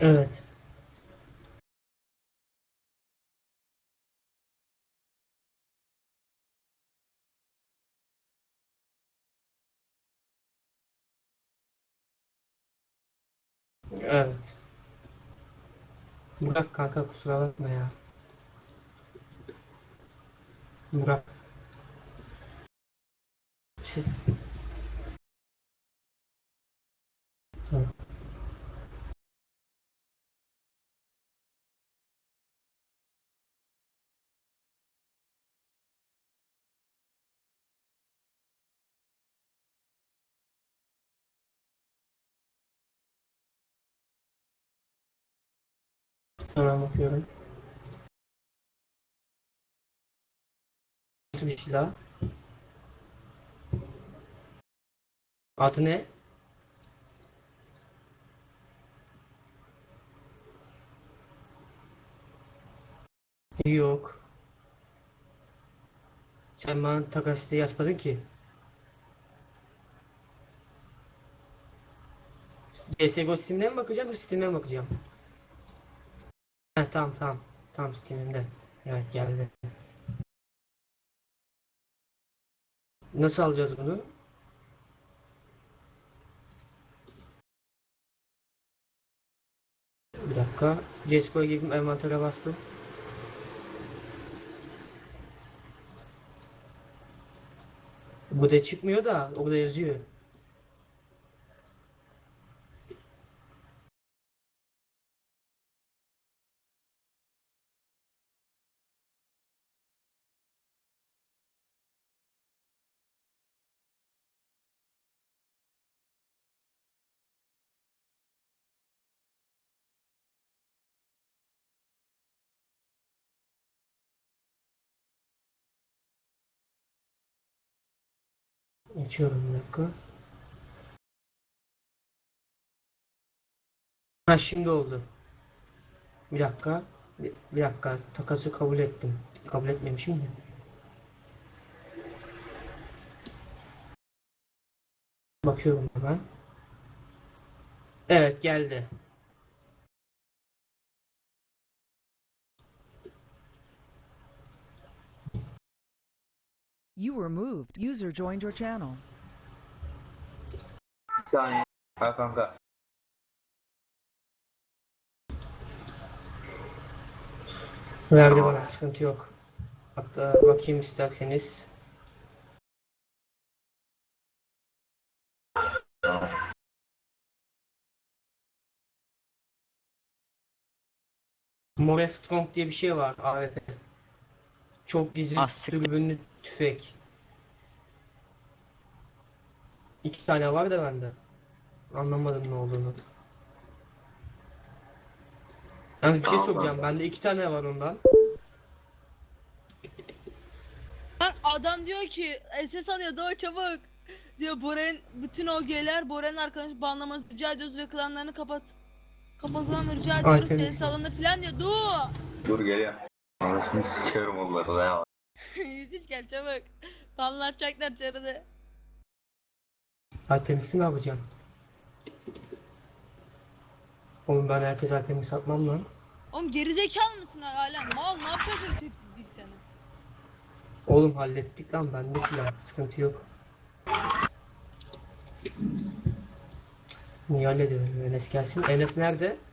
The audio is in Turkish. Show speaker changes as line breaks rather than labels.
Evet. Evet. Burak kanka kusura bakma ya. Burak. Şey. Hemen bakıyorum. Nasıl bir silah? Adı ne? Yok. Sen bana takas isteği açmadın ki. CSGO Steam'de mi bakacağım, Steam'e mi bakacağım? Ha, tamam tamam. Tamam Steam'imde. Evet geldi. Nasıl alacağız bunu? Bir dakika. CSGO'ya girdim, envantere bastım. Bu da çıkmıyor da orada yazıyor. Açıyorum bir dakika. Ha şimdi oldu. Bir dakika. Bir, bir dakika. Takası kabul ettim. Kabul etmemişim de. Bakıyorum hemen. Evet geldi.
You were moved. User joined your channel.
Bir saniye. Ha kanka.
Verdi bana sıkıntı yok. Hatta bakayım isterseniz. More Strong diye bir şey var AWP. Çok gizli
Ah, siktir.
dürbünlü tüfek. İki tane var da bende. Anlamadım ne olduğunu. Yalnız bir şey
Tamam,
soracağım.
tamam.
Bende iki tane var ondan.
Lan adam diyor ki SS alıyor doğru çabuk. Diyor Boren bütün OG'ler Boren'in arkadaşı banlaması rica ediyoruz ve klanlarını kapat. Kapatalım rica ediyoruz
Arkadaşım.
SS alınır filan diyor. Dur.
Dur geliyor. Anasını sikerim onları da ya.
Yüzüş gel çabuk. Banlatacaklar çarını.
Alpemix'i ne yapacağım? Oğlum ben herkes Alpemix satmam lan.
Oğlum gerizekalı mısın hala? Mal ne tek bir sene?
Oğlum hallettik lan bende silah. Sıkıntı yok. Niye hallediyorum? Enes gelsin. Enes nerede?